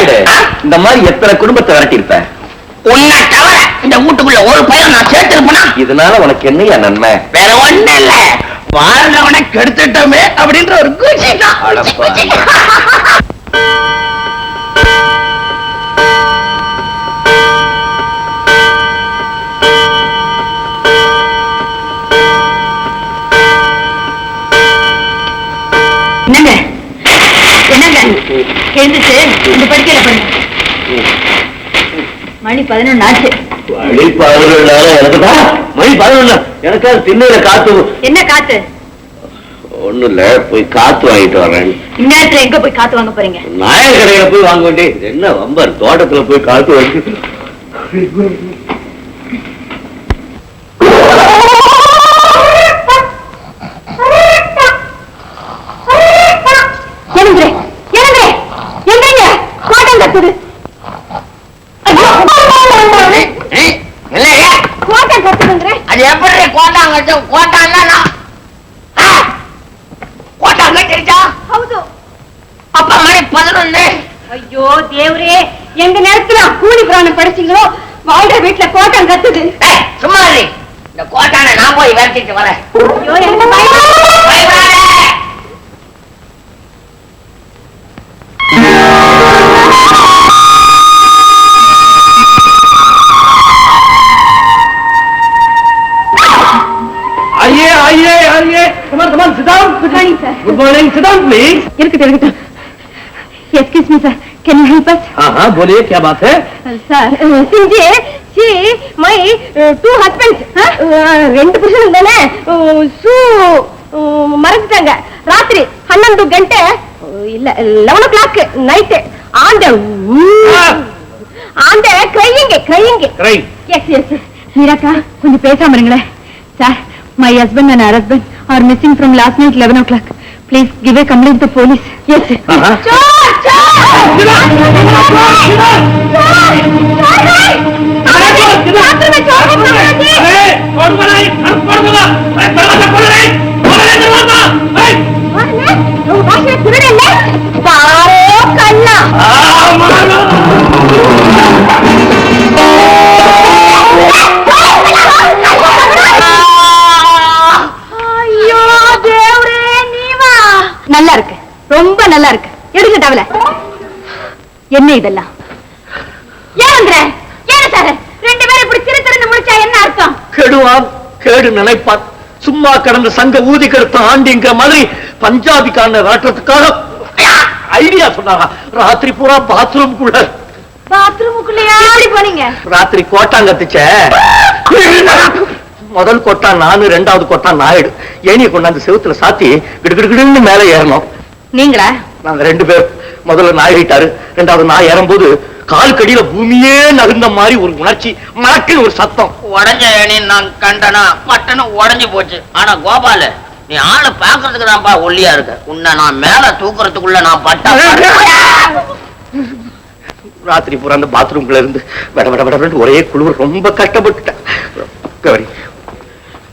நாயுடு இந்த மாதிரி எத்தனை குடும்பத்தை விரட்டி இருப்ப உன்னை தவிர இந்த வீட்டுக்குள்ள ஒரு பையன் நான் சேர்த்திருப்பேனா? இதனால உனக்கு என்னையா நன்மை? வேற ஒண்ணு இல்ல. வாழ்ந்தவனை கெடுத்துட்டோமே அப்படின்ற ஒரு. குச்சி. என்னங்க? என்னங்க? எழுந்துச்சு இந்த படுக்கையில பண்ணுங்க மணி பதினொன்னு ஆச்சு. மணி எனக்குதான் மணி பதினொன்று எனக்கு திண்ணையில காத்து என்ன காத்து? ஒண்ணும் இல்ல போய் காத்து வாங்கிட்டு வரேன். இந்நேரத்துல எங்க போய் காத்து வாங்க போறீங்க? நாயர் கடையில போய் வாங்க என்ன வம்பர் தோட்டத்துல போய் காத்து வாங்கி அது எப்படி கோட்டாங்க கோட்டான்னா! கோட்டாங்க அப்ப மணி பதினொன்னு. ஐயோ தேவரே எந்த நேரத்துல கூலி பிராணம் படிச்சீங்களோ வாழ்ற வீட்டுல கோட்டம் கத்துது சும்மா. இந்த கோட்டான நான் போய் விரட்டிட்டு வரேன். ஐயோ எனக்கு சார் குட் மார்னிங் சிதான் ப்ளீஸ் இருக்கட்டும் இருக்கட்டும் excuse me sir can you help us हां हां बोलिए क्या बात है? சார் சிஞ்சே சி மை டூ ஹஸ்பண்ட்ஸ் ரெண்டு புருஷன் தானே? சூ மறந்துட்டாங்க. ராத்திரி ஹன்னெண்டு கண்டே இல்ல லெவன் ஓ கிளாக் நைட்டு ஆண்ட ஆண்ட கிரையுங்க கிரையுங்க கிரை எஸ் எஸ் மீராக்கா கொஞ்சம் பேசாம இருங்களேன். Sir my husband and husband are missing from last night eleven o'clock please give a complaint to police yes Uh-huh. ஐயோ ரொம்ப நல்லா இருக்கு. எடுங்க டவல. என்ன இதெல்லாம்? ஏன் ஏன் சார்? ரெண்டு பேரும் இப்படி திரு திருந்து முடிச்சா என்ன அர்த்தம்? கெடுவான் கேடு நினைப்பான். சும்மா கடந்த சங்க ஊதி கெடுத்த ஆண்டிங்கிற மாதிரி பஞ்சாபிக்காரனை ராட்டுறதுக்காக ஐடியா சொன்னாங்க ராத்திரி பூரா பாத்ரூம்குள்ள பாத்ரூமுக்குள்ளயா எப்படி போனீங்க? ராத்திரி கத்துச்ச. முதல் கொட்டான் நானு ரெண்டாவது கொட்டான் நாயுடு. ஏனிய கொண்டாந்து செவுத்துல சாத்தி கிடுகிடுகிடுன்னு மேல ஏறணும். நீங்களா? நாங்க ரெண்டு பேர். முதல்ல நாய் ஏறிட்டாரு ரெண்டாவது நாய் ஏறும்போது கால் கடியில பூமியே நகுந்த மாதிரி ஒரு உணர்ச்சி மறக்கு ஒரு சத்தம். உடஞ்ச ஏணி நான் கண்டனா பட்டனு உடைஞ்சு போச்சு. ஆனா கோபாலு நீ ஆளை பாக்குறதுக்கு தான்ப்பா ஒல்லியா இருக்க. உன்னை நான் மேல தூக்குறதுக்குள்ள நான் பட்டா ராத்திரி பூரா அந்த பாத்ரூம்குள்ள இருந்து விட விட விட ஒரே குளிர் ரொம்ப கஷ்டப்பட்டுட்டேன்.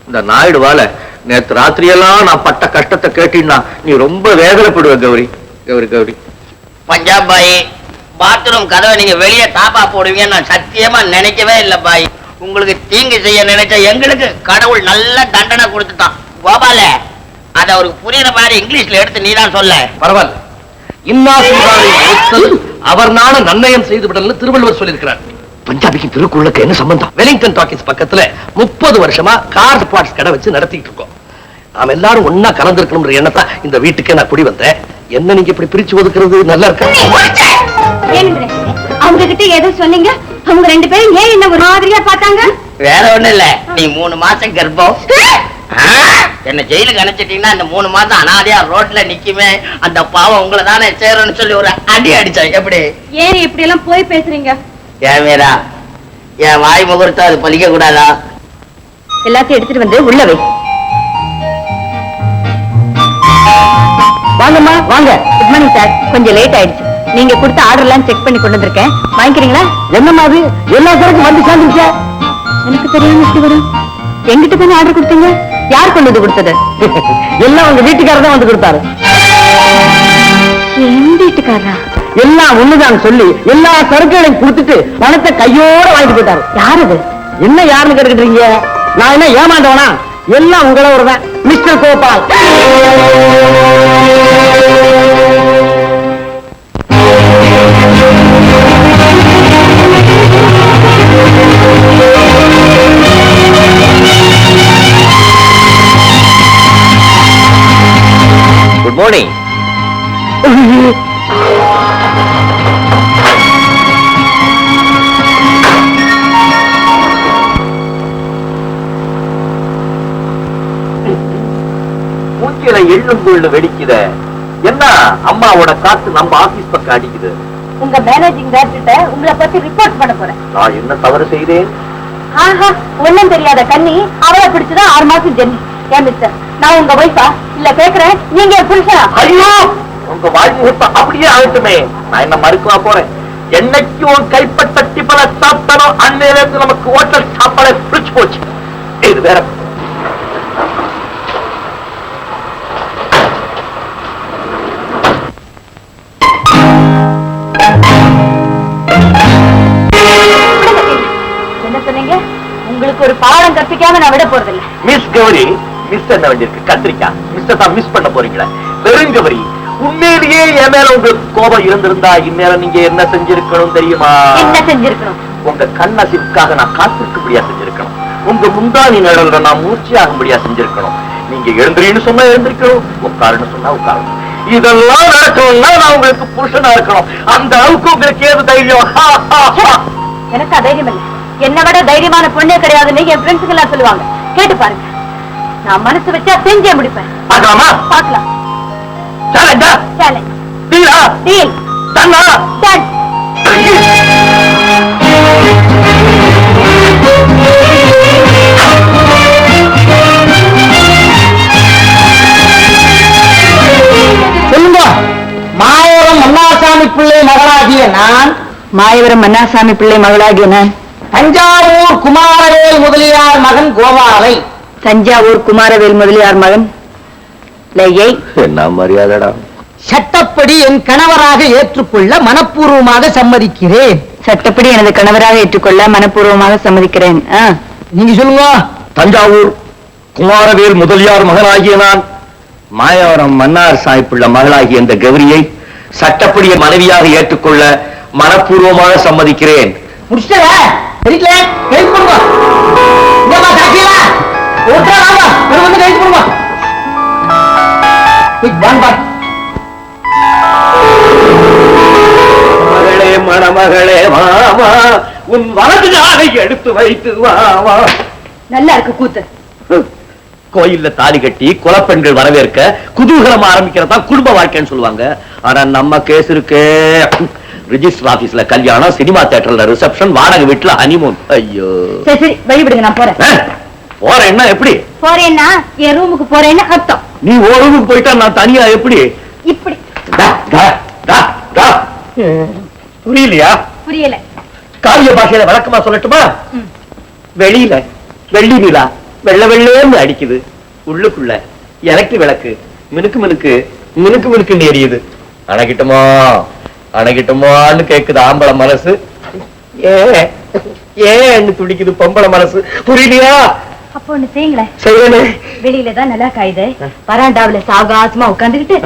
இந்த நாயுடு வாழ நேத்து ராத்திரியெல்லாம் நான் பட்ட கஷ்டத்தை கேட்டீங்கன்னா நீ ரொம்ப வேதனைப்படுவ கௌரி. கௌரி கௌரி. பஞ்சாப் பாய் பாத்ரூம் கதவை நீங்க வெளியே தாப்பா போடுவீங்கன்னு நான் சத்தியமா நினைக்கவே இல்ல பாய். உங்களுக்கு தீங்கு செய்ய நினைச்ச எங்களுக்கு கடவுள் நல்ல தண்டனை கொடுத்துட்டான். கோபால அத அவருக்கு புரியுற மாதிரி இங்கிலீஷ்ல எடுத்து நீ தான் சொல்ல. பரவாயில்ல. அவர் நாண நன்னயம் செய்து விடல்னு திருவள்ளுவர் சொல்லியிருக்கிறார். பஞ்சாபிக்கு திருக்குறளுக்கு என்ன சம்பந்தம்? வெலிங்டன் டாக்கிஸ் பக்கத்துல முப்பது வருஷமா கார் ஸ்பாட்ஸ் கடை வச்சு நடத்திட்டு இருக்கோம். நாம எல்லாரும் ஒன்னா கலந்துருக்கணும்ன்ற எண்ணத்தை இந்த வீட்டுக்கே நான் குடி வந்தேன். என்ன நீங்க இப்படி பிரிச்சு ஒதுக்குறது? நல்லா இருக்கா? அவங்க கிட்ட ஏதோ சொன்னீங்க? அவங்க ரெண்டு பேரும் ஏன் என்ன ஒரு மாதிரியா பார்த்தாங்க? வேற ஒண்ணும் இல்ல. நீ மூணு மாசம் கர்ப்பம். என்ன ஜெயிலுக்கு அனுப்பிச்சிட்டீங்கன்னா இந்த மூணு மாசம் அனாதையா ரோட்ல நிக்குமே. அந்த பாவம் உங்களை தானே சேரும்னு சொல்லி ஒரு அடி அடிச்சேன் எப்படி? ஏன் இப்படி எல்லாம் போய் பேசுறீங்க? ஏன் மீரா? என் வாய் முகூர்த்தம் அது பலிக்க கூடாதா எல்லாத்தையும் எடுத்துட்டு வந்து உள்ள வை. வாங்கம்மா வாங்க. குட் மார்னிங் சார் கொஞ்சம் லேட் ஆயிடுச்சு. நீங்க கொடுத்த ஆர்டர் எல்லாம் செக் பண்ணி கொண்டு வந்திருக்கேன். வாங்கிக்கிறீங்களா? என்னம்மா அது? எல்லா பேருக்கும் வந்து சேர்ந்துருச்சா. எனக்கு தெரியாம எப்படி வரும். எங்கிட்ட தானே ஆர்டர் கொடுத்தீங்க? யார் கொண்டு வந்து கொடுத்தது? எல்லாம் உங்க வீட்டுக்காரர் தான் வந்து கொடுத்தாரு. என் வீட்டுக்காரரா? எல்லாம் ஒண்ணுதான் சொல்லி எல்லா சரக்குகளையும் கொடுத்துட்டு பணத்தை கையோட வாங்கிட்டு போயிட்டாரு. யார் அது? என்ன யாருன்னு கேட்டுக்கிட்டீங்க நான் என்ன ஏமாந்தவனா? எல்லாம் உங்களோட தான் மிஸ்டர் கோபால் குட் மார்னிங் மூச்சில எள்ளும் கொள்ளு வெடிக்குத? என்ன அம்மாவோட காத்து நம்ம ஆபீஸ் பக்கம் அடிக்குது? உங்க மேனேஜிங் டைரக்டர்கிட்ட உங்களை பத்தி ரிப்போர்ட் பண்ண போறேன். நான் என்ன தவறு செய்தேன்? ஆஹா ஒண்ணும் தெரியாத கண்ணி அவளை பிடிச்சுதான் ஆறு மாசம் ஜென்னி ஏன் மிஸ்டர் நான் உங்க ஒய்ஃபா இல்ல கேக்குறேன் நீங்க புருஷனா? ஐயோ! உங்க முகூர்த்தம் அப்படியே ஆகட்டுமே. நான் என்ன மறுக்கவா போறேன்? என்னைக்கு உன் கைப்பட்ட டிப்பல சாப்பிட்டானோ அன்னையில இருந்து நமக்கு ஹோட்டல் சாப்பாடை பிடிச்சு போச்சு. இது வேற ஒரு பாடம் கற்பிக்காம நான் விட போறதில்ல. மிஸ் கௌரி மிஸ் என்ன வேண்டியிருக்கு? கத்திரிக்கா. மிஸ் தான் மிஸ் பண்ண போறீங்களா. கௌரி உண்மையிலேயே என் மேல உங்களுக்கு கோபம் இருந்திருந்தா இந்நேரம் நீங்க என்ன செஞ்சிருக்கணும் தெரியுமா? என்ன செஞ்சிருக்கணும்? உங்க கண்ணசிவுக்காக நான் காத்திருக்கும்படியா செஞ்சிருக்கணும். உங்க முந்தானி நிழல்ல நான் மூர்ச்சியாகும்படியா செஞ்சிருக்கணும். நீங்க எழுந்திரின்னு சொன்னா எழுந்திருக்கணும் உட்காருன்னு சொன்னா உட்காரணும் இதெல்லாம் நடக்கணும்னா நான் உங்களுக்கு புருஷனா இருக்கணும். அந்த அளவுக்கு உங்களுக்கு ஏது தைரியம்? எனக்கு தைரியம் இல்லை. என்னை விட தைரியமான பொண்ணே கிடையாதுன்னு என் ஃப்ரெண்ட்ஸுக்கு எல்லாம் சொல்லுவாங்க. கேட்டு பாருங்க. நான் மனசு வச்சா செஞ்சே முடிப்பேன். பார்க்கலாமா? பார்க்கலாம். சேலஞ்சா சேலஞ்ச் டீலா டீல் தன்னா டன் சொல்லுங்க. மாயவரம் மன்னாசாமி பிள்ளை மகளாகிய நான். மாயவரம் மன்னாசாமி பிள்ளை மகளாகிய நான். தஞ்சாவூர் குமாரவேல் முதலியார் மகன் கோபாலை. தஞ்சாவூர் குமாரவேல் முதலியார் மகன்? லையை என்ன மரியாதைடா? சட்டப்படி என் கணவராக ஏற்றுக்கொள்ள மனப்பூர்வமாக சம்மதிக்கிறேன். சட்டப்படி எனது கணவராக ஏற்றுக்கொள்ள மனப்பூர்வமாக சம்மதிக்கிறேன். நீங்க சொல்லுங்க. தஞ்சாவூர் குமாரவேல் முதலியார் மகனாகிய நான் மாயவரம் மன்னார் சாய்ப்புள்ள மகளாகிய இந்த கௌரியை சட்டப்படி என் மனைவியாக ஏற்றுக்கொள்ள மனப்பூர்வமாக சம்மதிக்கிறேன். முடிச்சல சரிக்கல கைது பண்ணுங்க இங்கம்மா சாட்சியா ஓட்டா வாங்க ஒரு வந்து கைது பண்ணுங்க குயிக் ஒன் பை மகளே மணமகளே மாமா உன் வலது காலை எடுத்து வைத்து வாமா நல்லா இருக்கு கூத்து. கோயில்ல தாலி கட்டி குலப்பெண்கள் வரவேற்க குதூகலம் ஆரம்பிக்கிறதா குடும்ப வாழ்க்கைன்னு சொல்லுவாங்க. ஆனா நம்ம கேஸ் இருக்கே. ரிஜிஸ்டர் ஆபீஸ்ல கல்யாணம் சினிமா தியேட்டர்ல ரிசப்ஷன் வாடகை வீட்டுல ஹனிமூன் ஐயோ. சரி சரி வழிவிடுங்க நான் போறேன். ஆ, போற என்ன எப்படி? போறேன்னா என் ரூமுக்கு போறேன்னு அர்த்தம். நீ ஒரு ரூமுக்கு போயிட்டா நான் தனியா எப்படி? இப்படி. டா, டா, டா, டா. புரியலையா? புரியல. காவிய பாஷையில விளக்கமா சொல்லட்டுமா. வெளியில வெள்ளி நிலா. வெள்ள வெள்ளேன்னு அடிக்குது உள்ளுக்குள்ள. எலக்ட்ரிக் விளக்கு. மினுக்கு மினுக்கு மினுக்கு மினுக்குன்னு எரியுது அணகிட்டமா அணகிட்டமான்னு கேக்குது ஆம்பளை மனசு. ஏ ஏன்னு துடிக்குது பொம்பளை மனசு. புரியலையா? அப்போ ஒண்ணு செய்யுங்களேன் வெளியில தான் நல்லா காயுது. வராண்டாவில உட்காந்துக்கிட்டு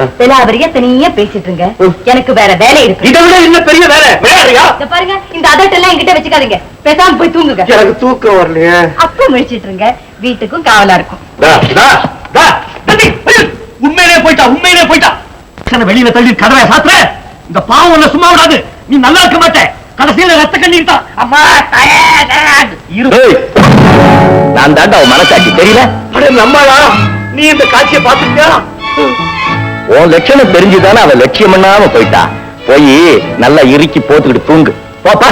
தனியா பேசிட்டு இருங்க. எனக்கு வேற வேலை இருக்கு. இதை விட இன்னும் பெரிய வேலை? விளையாடுறியா? இத பாருங்க இந்த அதட்டெல்லாம் என்கிட்ட வச்சுக்காதீங்க. பேசாம போய் தூங்குங்க. எனக்கு தூக்கம் வரலையே. அப்போ முடிச்சிட்டு இருங்க. வீட்டுக்கும் காவலா இருக்கும். டா, டா, டா, தம்பி, ஐயோ, உண்மையிலே போயிட்டா உண்மையிலே போயிட்டா. வெளியில தள்ளி கதவை சாத்துற. இந்த பாவம் உன்னை சும்மா விடாது. நீ நல்லா இருக்க மாட்டே. கடைசியில ரத்த கண்ணீர் தான் அம்மா. நான் தாண்டா அவன் மனசாட்சி தெரியல? அட நம்மளா? நீ இந்த காட்சியை பாத்துக்கியா உன் லட்சணம் தெரிஞ்சுதானே அவன் லட்சியம் பண்ணாம போயிட்டா. போய் நல்லா இறுக்கி போத்துக்கிட்டு தூங்கு. போப்பா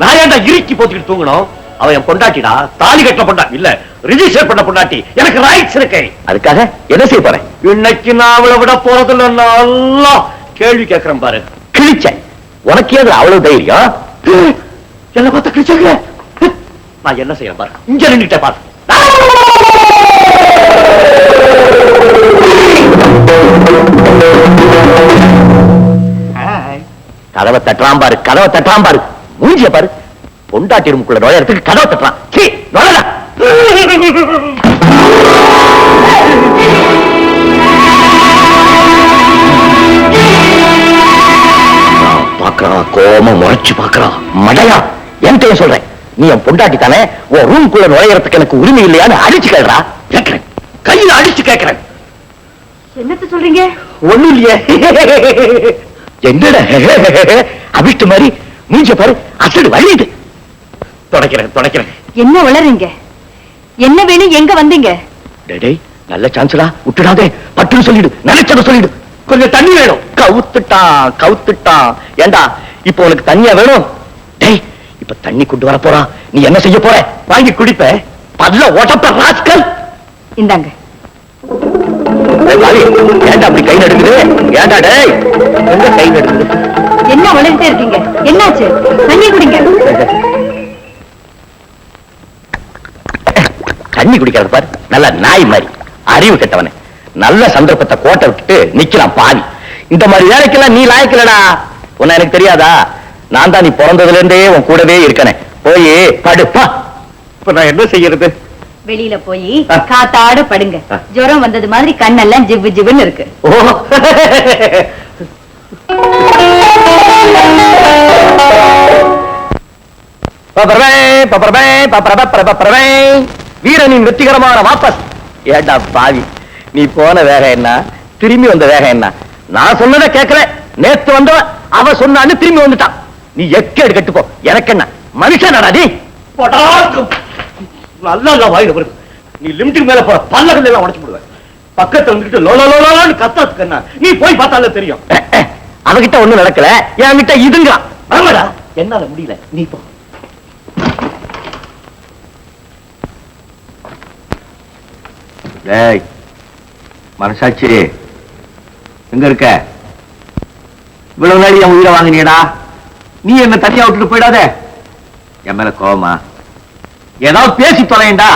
நான் ஏன்டா இறுக்கி போத்துக்கிட்டு தூங்கணும்? அவன் என் பொண்டாட்டிடா. தாலி கட்ட பொண்டா இல்ல ரிஜிஸ்டர் பண்ண பொண்டாட்டி. எனக்கு ரைட்ஸ் இருக்கு. அதுக்காக என்ன செய்ய போறேன்? இன்னைக்கு நான் அவளை விட போறதுல நல்லா கேள்வி கேட்கிறேன் பாரு. கிழிச்ச உனக்கு ஏது அவ்வளவு தைரியம்? என்ன பார்த்த கிழிச்சாங்க? நான் என்ன செய்யறேன் பாரு. இங்க நின்னுட்டே பாரு. கதவை தட்டுறான் பாரு கதவை தட்டுறான் பாரு. மூஞ்சிய பாரு. பொண்டாட்டி ரூமுக்குள்ள நுழையறதுக்கு கதவை தட்டுறான். சீ நுழைடா. பாக்குறான் கோம முறைச்சு பாக்குறான் மடையா என்கிட்ட சொல்றேன். நீ என் பொண்டாட்டி தானே? உன் ரூம்குள்ள நுழையறதுக்கு எனக்கு உரிமை இல்லையான்னு அடிச்சு கேக்குறா கேக்குறேன் கையில அடிச்சு கேக்குறேன் என்னத்த சொல்றீங்க? ஒண்ணும் இல்லையே. என்னடா? அபிஷ்டு மாதிரி மூஞ்ச பாரு. அசடு வழியுது தொடக்கிறேன் தொடக்கிறேன். என்ன வளருங்க என்ன வேணும் எங்க வந்தீங்க? டேய் நல்ல சான்ஸ்டா விட்டுடாதே. பட்டுன்னு சொல்லிடு. நினைச்சத சொல்லிடு. கொஞ்சம் தண்ணி வேணும். கவுத்துட்டான் கவுத்துட்டான். ஏண்டா இப்போ உனக்கு தண்ணியா வேணும்? டேய் இப்ப தண்ணி கொண்டு வர போறான். நீ என்ன செய்ய போற? வாங்கி குடிப்ப. பல்ல ஓட்டப்ப ராஸ்கல். இந்தாங்க. டேய், பாவி, ஏன்டா அப்படி கை நடுங்குது ஏன்டா டேய் எங்க கை நடுங்குது என்ன வளர்ந்துட்டே இருக்கீங்க? என்னாச்சு? தண்ணி குடிங்க. தண்ணி குடிக்கிறது பாரு நல்ல நாய் மாதிரி. அறிவு கெட்டவனே. நல்ல சந்தர்ப்பத்தை கோட்டை விட்டுட்டு நிக்கிறான் பாவி. இந்த மாதிரி வேலைக்கெல்லாம் நீ லாய்க்கலடா உன்ன எனக்கு தெரியாதா? நான் தான் நீ பிறந்ததுல இருந்தே உன் கூடவே இருக்கனே. போய் படுப்பா இப்ப நான் என்ன செய்யறது? வெளியில போய். காத்தாட படுங்க. ஜுரம் வந்தது மாதிரி கண்ணெல்லாம் ஜிவ்வு ஜிவ்வுன்னு இருக்கு. ஓ. வீரனின் வெற்றிகரமான வாபஸ். ஏண்டா பாவி நீ போன வேகம் என்ன? திரும்பி வந்த வேகம் என்ன? நான் சொன்னதை கேட்கல. நேத்து வந்தவன் அவ சொன்னான்னு திரும்பி வந்துட்டான். நீ எக்கேடு கட்டுப்போ. எனக்கு என்ன மனுஷன் நீ நல்லா வாயில வருது நீ லிமிட்டுக்கு மேல போற பல்லகள் எல்லாம் உடைச்சு விடுவேன் பக்கத்துல வந்துட்டு லோலோ லோலோன்னு கத்தாத்துக்கு என்ன? நீ போய் பார்த்தாலே தெரியும். அவகிட்ட ஒண்ணும் நடக்கல. என்கிட்ட இதுங்க ஆமாடா என்னால முடியல. நீ போ. டேய் மனசாட்சி. எங்க இருக்க? இவ்வளவு நாள் என் உயிரை வாங்கினியடா. நீ என்ன தனியா விட்டுட்டு போயிடாத? என் மேல கோவமா? ஏதாவது பேசி தொலையண்டா?